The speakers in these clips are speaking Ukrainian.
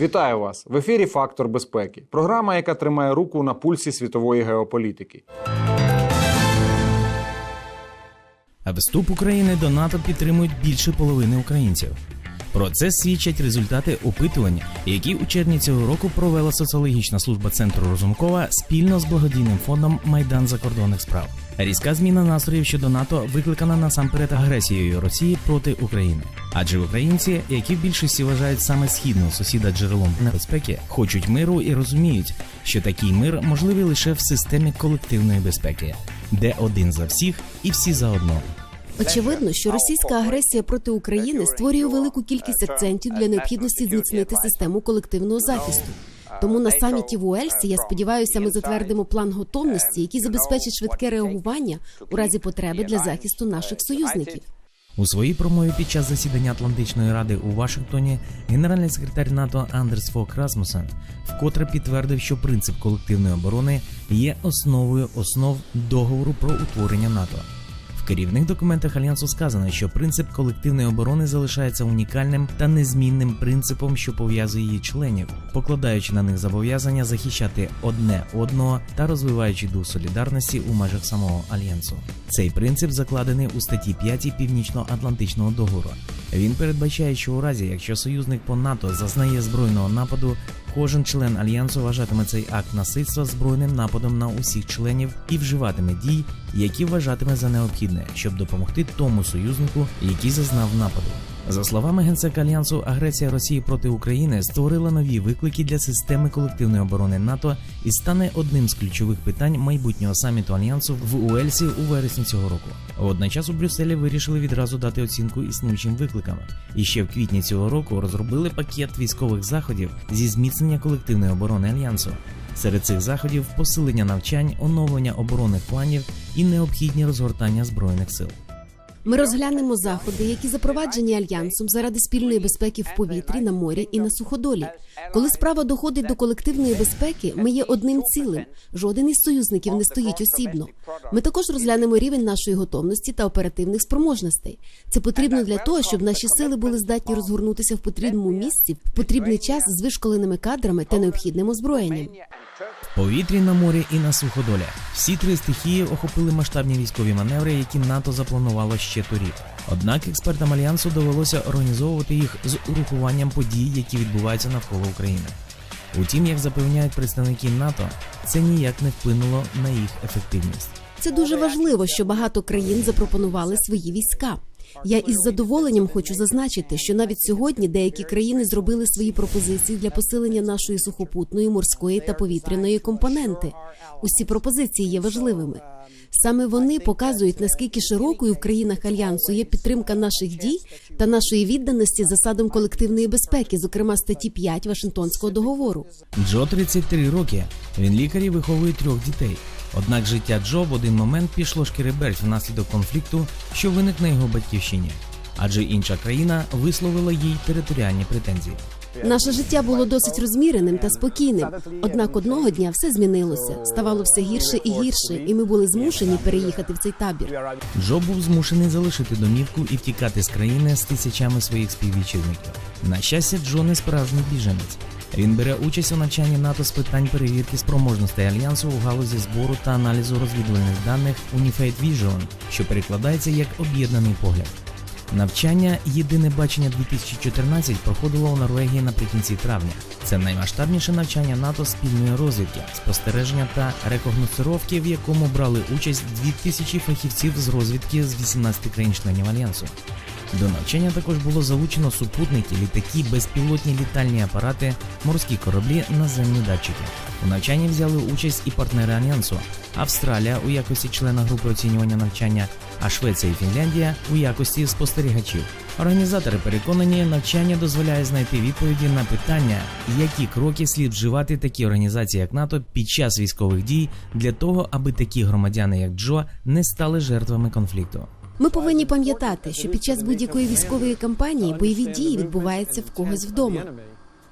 Вітаю вас в ефірі Фактор безпеки. Програма, яка тримає руку на пульсі світової геополітики. А вступ України до НАТО підтримують більше половини українців. Про це свідчать результати опитування, які у червні цього року провела соціологічна служба центру Розумкова спільно з благодійним фондом Майдан закордонних справ. Різка зміна настроїв щодо НАТО викликана насамперед агресією Росії проти України. Адже українці, які в більшості вважають саме східного сусіда джерелом небезпеки, хочуть миру і розуміють, що такий мир можливий лише в системі колективної безпеки, де один за всіх і всі за одного. Очевидно, що російська агресія проти України створює велику кількість акцентів для необхідності зміцнити систему колективного захисту. Тому на саміті в Уельсі, я сподіваюся, ми затвердимо план готовності, який забезпечить швидке реагування у разі потреби для захисту наших союзників. У своїй промові під час засідання Атлантичної ради у Вашингтоні генеральний секретар НАТО Андерс Фок Расмусен вкотре підтвердив, що принцип колективної оборони є основою основ договору про утворення НАТО. Керівних документах альянсу сказано, що принцип колективної оборони залишається унікальним та незмінним принципом, що пов'язує її членів, покладаючи на них зобов'язання захищати одне одного та розвиваючи дух солідарності у межах самого альянсу. Цей принцип закладений у статті 5 Північно-Атлантичного договору. Він передбачає, що у разі, якщо союзник по НАТО зазнає збройного нападу, кожен член альянсу вважатиме цей акт насильства збройним нападом на усіх членів і вживатиме дій, які вважатиме за необхідне, щоб допомогти тому союзнику, який зазнав нападу. За словами генсека альянсу, агресія Росії проти України створила нові виклики для системи колективної оборони НАТО і стане одним з ключових питань майбутнього саміту альянсу в Уельсі у вересні цього року. Водночас у Брюсселі вирішили відразу дати оцінку існуючим викликам. І ще в квітні цього року розробили пакет військових заходів зі зміцнення колективної оборони альянсу. Серед цих заходів посилення навчань, оновлення оборонних планів і необхідні розгортання збройних сил. Ми розглянемо заходи, які запроваджені альянсом заради спільної безпеки в повітрі, на морі і на суходолі. Коли справа доходить до колективної безпеки, ми є одним цілим. Жоден із союзників не стоїть осібно. Ми також розглянемо рівень нашої готовності та оперативних спроможностей. Це потрібно для того, щоб наші сили були здатні розгорнутися в потрібному місці в потрібний час з вишколеними кадрами та необхідним озброєнням. В повітрі на морі і на суходолі. Всі три стихії охопили масштабні військові маневри, які НАТО запланувало ще торік. Однак експертам альянсу довелося організовувати їх з урахуванням подій, які відбуваються навколо України. Утім, як запевняють представники НАТО, це ніяк не вплинуло на їх ефективність. Це дуже важливо, що багато країн запропонували свої війська. Я із задоволенням хочу зазначити, що навіть сьогодні деякі країни зробили свої пропозиції для посилення нашої сухопутної, морської та повітряної компоненти. Усі пропозиції є важливими. Саме вони показують наскільки широкою в країнах альянсу є підтримка наших дій та нашої відданості засадам колективної безпеки, зокрема статті 5 Вашингтонського договору. Джо 33 роки. Він лікар і виховує трьох дітей. Однак життя Джо в один момент пішло шкереберть внаслідок конфлікту, що виник на його батьківщині, адже інша країна висловила їй територіальні претензії. Наше життя було досить розміреним та спокійним. Однак одного дня все змінилося, ставало все гірше і гірше, і ми були змушені переїхати в цей табір. Джо був змушений залишити домівку і втікати з країни з тисячами своїх співвітчизників. На щастя, Джо не справжній біженець. Він бере участь у навчанні НАТО з питань перевірки спроможностей альянсу у галузі збору та аналізу розвідувальних даних Unified Vision, що перекладається як об'єднаний погляд. Навчання Єдине бачення 2014 проходило у Норвегії наприкінці травня. Це наймасштабніше навчання НАТО спільної розвідки, спостереження та рекогносцировки, в якому брали участь 2000 фахівців з розвідки з 18 країн-членів альянсу. До навчання також було залучено супутники, літаки, безпілотні літальні апарати, морські кораблі, наземні датчики. У навчанні взяли участь і партнери альянсу: Австралія у якості члена групи оцінювання навчання, а Швеція і Фінляндія у якості спостерігачів. Організатори переконані, навчання дозволяє знайти відповіді на питання, які кроки слід вживати такі організації, як НАТО, під час військових дій для того, аби такі громадяни, як Джо, не стали жертвами конфлікту. Ми повинні пам'ятати, що під час будь-якої військової кампанії бойові дії відбуваються в когось вдома.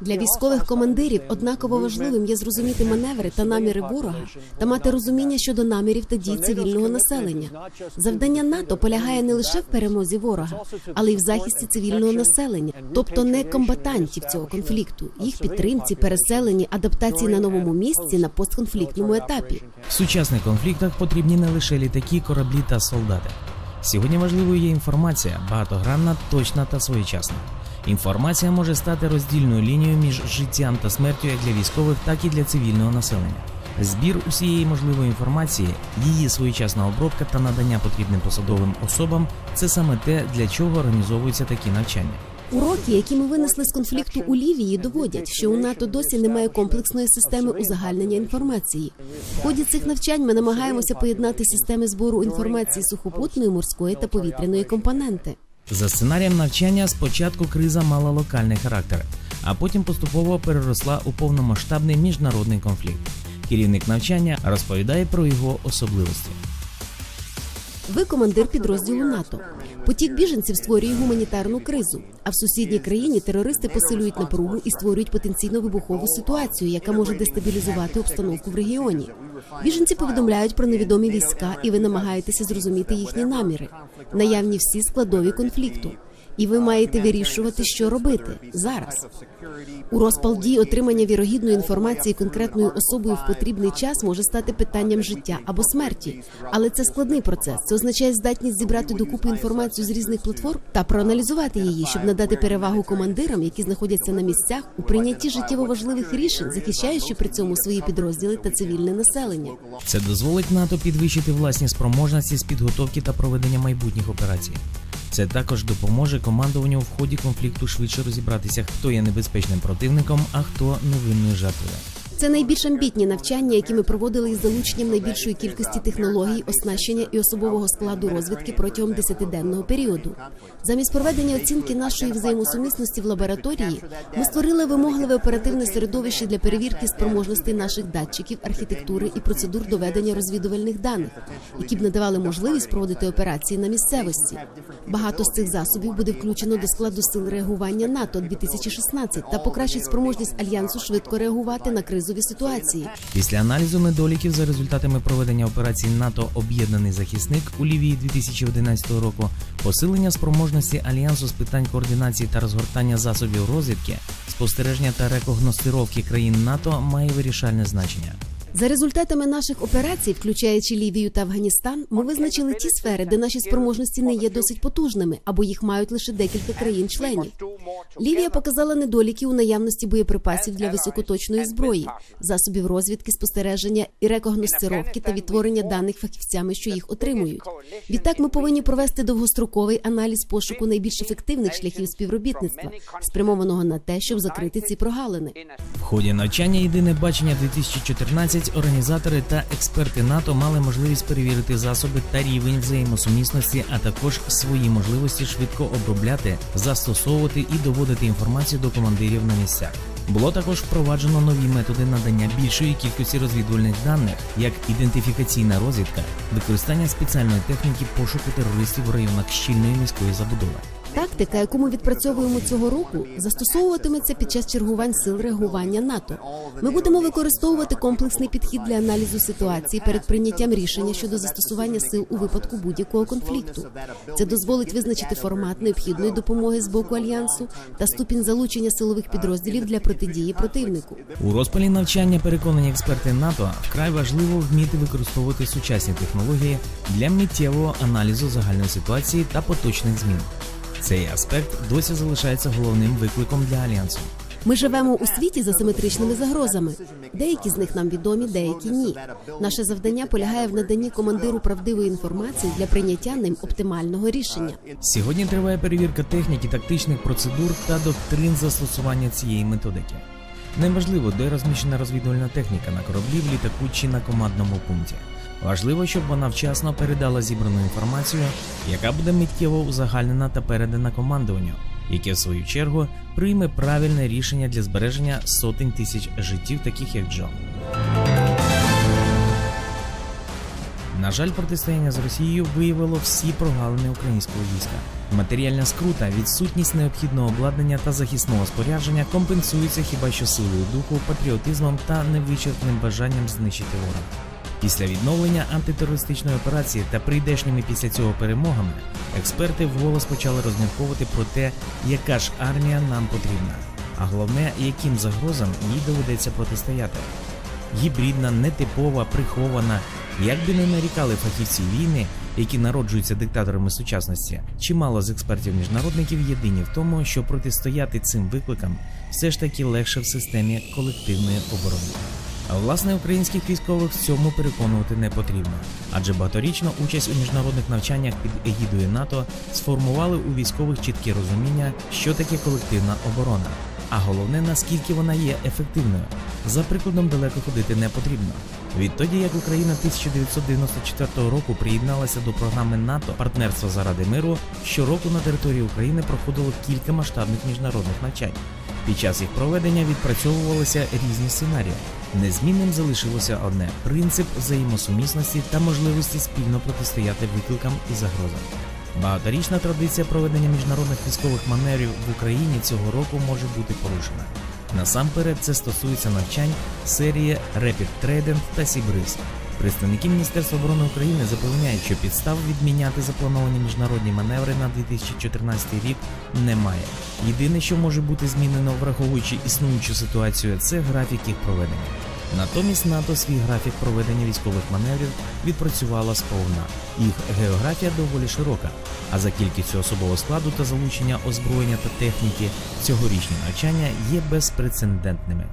Для військових командирів однаково важливим є зрозуміти маневри та наміри ворога та мати розуміння щодо намірів та дій цивільного населення. Завдання НАТО полягає не лише в перемозі ворога, але й в захисті цивільного населення, тобто не комбатантів цього конфлікту, їх підтримці, переселенні, адаптації на новому місці на постконфліктному етапі. В сучасних конфліктах потрібні не лише літаки, кораблі та солдати. Сьогодні важливою є інформація, багатогранна, точна та своєчасна. Інформація може стати роздільною лінією між життям та смертю як для військових, так і для цивільного населення. Збір усієї можливої інформації, її своєчасна обробка та надання потрібним посадовим особам це саме те, для чого організовуються такі навчання. Уроки, які ми винесли з конфлікту у Лівії, доводять, що у НАТО досі немає комплексної системи узагальнення інформації. В ході цих навчань ми намагаємося поєднати системи збору інформації сухопутної, морської та повітряної компоненти. За сценарієм навчання спочатку криза мала локальний характер, а потім поступово переросла у повномасштабний міжнародний конфлікт. Керівник навчання розповідає про його особливості. Ви командир підрозділу НАТО. Потік біженців створює гуманітарну кризу. А в сусідній країні терористи посилюють напругу і створюють потенційно вибухову ситуацію, яка може дестабілізувати обстановку в регіоні. Біженці повідомляють про невідомі війська, і ви намагаєтеся зрозуміти їхні наміри, наявні всі складові конфлікту. І ви маєте вирішувати, що робити зараз. У розпал дій отримання вірогідної інформації конкретною особою в потрібний час може стати питанням життя або смерті, але це складний процес. Це означає здатність зібрати докупи інформацію з різних платформ та проаналізувати її, щоб надати перевагу командирам, які знаходяться на місцях у прийнятті життєво важливих рішень, захищаючи при цьому свої підрозділи та цивільне населення. Це дозволить НАТО підвищити власні спроможності з підготовки та проведення майбутніх операцій. Це також допоможе командуванню в ході конфлікту швидше розібратися, хто є небезпечним противником, а хто невинною жертвою. Це найбільш амбітні навчання, які ми проводили із залученням найбільшої кількості технологій, оснащення і особового складу розвідки протягом десятиденного періоду. Замість проведення оцінки нашої взаємосумісності в лабораторії ми створили вимогливе оперативне середовище для перевірки спроможностей наших датчиків, архітектури і процедур доведення розвідувальних даних, які б надавали можливість проводити операції на місцевості. Багато з цих засобів буде включено до складу сил реагування НАТО 2016 та покращить спроможність альянсу швидко реагувати на кризові ситуації. Після аналізу недоліків за результатами проведення операції НАТО Об'єднаний захисник у Лівії 2011 року, посилення спроможності альянсу з питань координації та розгортання засобів розвідки, спостереження та рекогностировки країн НАТО має вирішальне значення. За результатами наших операцій, включаючи Лівію та Афганістан, ми визначили ті сфери, де наші спроможності не є досить потужними або їх мають лише декілька країн-членів. Лівія показала недоліки у наявності боєприпасів для високоточної зброї, засобів розвідки, спостереження і рекогностировки та відтворення даних фахівцями, що їх отримують. Відтак ми повинні провести довгостроковий аналіз пошуку найбільш ефективних шляхів співробітництва, спрямованого на те, щоб закрити ці прогалини. В ході навчання Єдине бачення 2014 організатори та експерти НАТО мали можливість перевірити засоби та рівень взаємосумісності, а також свої можливості швидко обробляти, застосовувати і доводити інформацію до командирів на місцях. Було також впроваджено нові методи надання більшої кількості розвідувальних даних, як ідентифікаційна розвідка, використання спеціальної техніки пошуку терористів в районах щільної міської забудови. Тактика, яку ми відпрацьовуємо цього року, застосовуватиметься під час чергувань сил реагування НАТО. Ми будемо використовувати комплексний підхід для аналізу ситуації перед прийняттям рішення щодо застосування сил у випадку будь-якого конфлікту. Це дозволить визначити формат необхідної допомоги з боку альянсу та ступінь залучення силових підрозділів для протидії противнику. У розпалі навчання переконані експерти НАТО вкрай важливо вміти використовувати сучасні технології для миттєвого аналізу загальної ситуації та поточних змін. Цей аспект досі залишається головним викликом для альянсу. Ми живемо у світі з асиметричними загрозами. Деякі з них нам відомі, деякі ні. Наше завдання полягає в наданні командиру правдивої інформації для прийняття ним оптимального рішення. Сьогодні триває перевірка техніки, тактичних процедур та доктрин застосування цієї методики. Неважливо, де розміщена розвідувальна техніка на кораблі, в літаку чи на командному пункті. Важливо, щоб вона вчасно передала зібрану інформацію, яка буде миттєво узагальнена та передана командуванню, яке в свою чергу прийме правильне рішення для збереження сотень тисяч життів, таких як Джон. На жаль, протистояння з Росією виявило всі прогалини українського війська. Матеріальна скрута, відсутність необхідного обладнання та захисного спорядження компенсуються хіба що силою духу, патріотизмом та невичерпним бажанням знищити ворога. Після відновлення антитерористичної операції та прийдешніми після цього перемогами експерти вголос почали розмірковувати про те, яка ж армія нам потрібна, а головне, яким загрозам їй доведеться протистояти. Гібридна, нетипова, прихована. Як би не нарікали фахівці війни, які народжуються диктаторами сучасності, чимало з експертів-міжнародників єдині в тому, що протистояти цим викликам все ж таки легше в системі колективної оборони. Власне українських військових в цьому переконувати не потрібно, адже багаторічна участь у міжнародних навчаннях під егідою НАТО сформували у військових чітке розуміння, що таке колективна оборона, а головне наскільки вона є ефективною. За прикладом далеко ходити не потрібно. Відтоді як Україна 1994 року приєдналася до програми НАТО Партнерство заради миру, щороку на території України проходило кілька масштабних міжнародних навчань. Під час їх проведення відпрацьовувалися різні сценарії. Незмінним залишилося одне принцип взаємосумісності та можливості спільно протистояти викликам і загрозам. Багаторічна традиція проведення міжнародних військових маневрів в Україні цього року може бути порушена. Насамперед це стосується навчань серії Rapid Trident та Сібриз. Представники Міністерства оборони України запевняють, що підстав відміняти заплановані міжнародні маневри на 2014 рік немає. Єдине, що може бути змінено, враховуючи існуючу ситуацію, це графік їх проведення. Натомість НАТО свій графік проведення військових маневрів відпрацювала сповна. Їх географія доволі широка, а за кількістю особового складу та залучення озброєння та техніки цьогорічні навчання є безпрецедентними.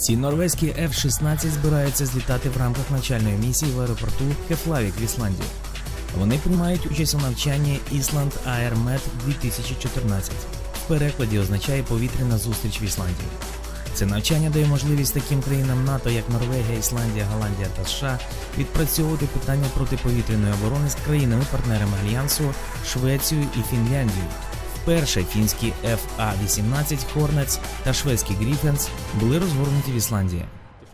Ці норвезькі F-16 збираються злітати в рамках навчальної місії в аеропорту Кефлавік в Ісландії. Вони приймають участь у навчанні Island Air Med 2014. В перекладі означає повітряна зустріч в Ісландії. Це навчання дає можливість таким країнам НАТО, як Норвегія, Ісландія, Голландія та США, відпрацьовувати питання протиповітряної оборони з країнами-партнерами альянсу, Швецією і Фінляндією. Вперше фінські FA-18 Hornets та шведські Griffins були розгорнуті в Ісландії.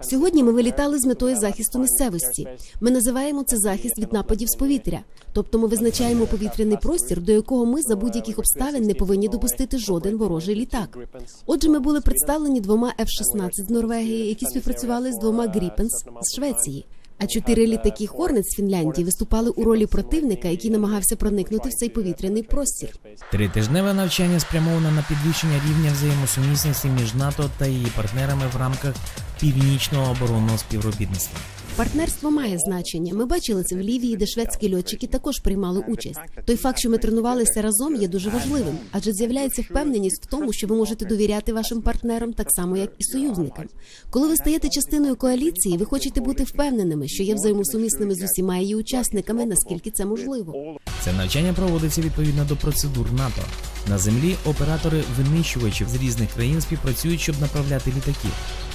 Сьогодні ми вилітали з метою захисту місцевості. Ми називаємо це захист від нападів з повітря. Тобто ми визначаємо повітряний простір, до якого ми за будь-яких обставин не повинні допустити жоден ворожий літак. Отже, ми були представлені двома F-16 з Норвегії, які співпрацювали з двома Gripen з Швеції. А чотири літаки Хорнет з Фінляндії виступали у ролі противника, який намагався проникнути в цей повітряний простір. Тритижневе навчання спрямоване на підвищення рівня взаємосумісності між НАТО та її партнерами в рамках північного оборонного співробітництва. Партнерство має значення. Ми бачили це в Лівії, де шведські льотчики також приймали участь. Той факт, що ми тренувалися разом, є дуже важливим, адже з'являється впевненість в тому, що ви можете довіряти вашим партнерам так само, як і союзникам. Коли ви стаєте частиною коаліції, ви хочете бути впевненими, що є взаємосумісними з усіма її учасниками, наскільки це можливо. Це навчання проводиться відповідно до процедур НАТО. На землі оператори винищувачів з різних країн співпрацюють, щоб направляти літаки.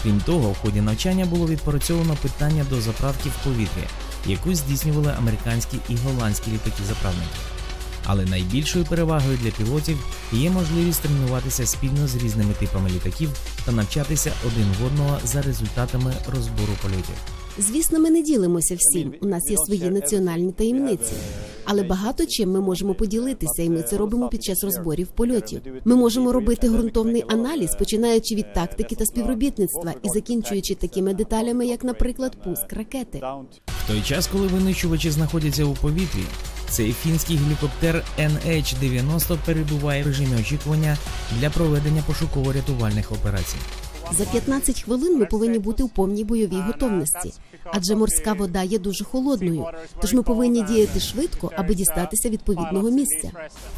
Крім того, в ході навчання було відпрацьовано питання до заправки в повітрі, яку здійснювали американські і голландські літаки-заправники. Але найбільшою перевагою для пілотів є можливість тренуватися спільно з різними типами літаків та навчатися один в одного за результатами розбору польотів. Звісно, ми не ділимося всім. У нас є свої національні таємниці. Але багато чим ми можемо поділитися, і ми це робимо під час розборів польотів. Ми можемо робити ґрунтовний аналіз, починаючи від тактики та співробітництва і закінчуючи такими деталями, як, наприклад, пуск ракети. В той час, коли винищувачі знаходяться у повітрі, цей фінський гелікоптер NH-90 перебуває в режимі очікування для проведення пошуково-рятувальних операцій. За 15 хвилин ми повинні бути у повній бойовій готовності, адже морська вода є дуже холодною. Тож ми повинні діяти швидко, аби дістатися відповідного місця.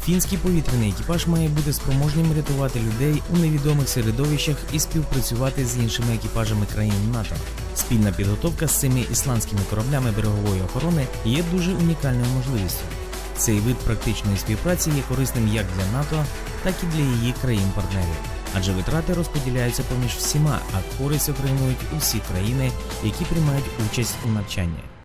Фінський повітряний екіпаж має бути спроможним рятувати людей у невідомих середовищах і співпрацювати з іншими екіпажами країн НАТО. Спільна підготовка з цими ісландськими кораблями берегової охорони є дуже унікальною можливістю. Цей вид практичної співпраці є корисним як для НАТО, так і для її країн-партнерів. Адже витрати розподіляються поміж всіма, а користь отримують усі країни, які приймають участь у навчанні.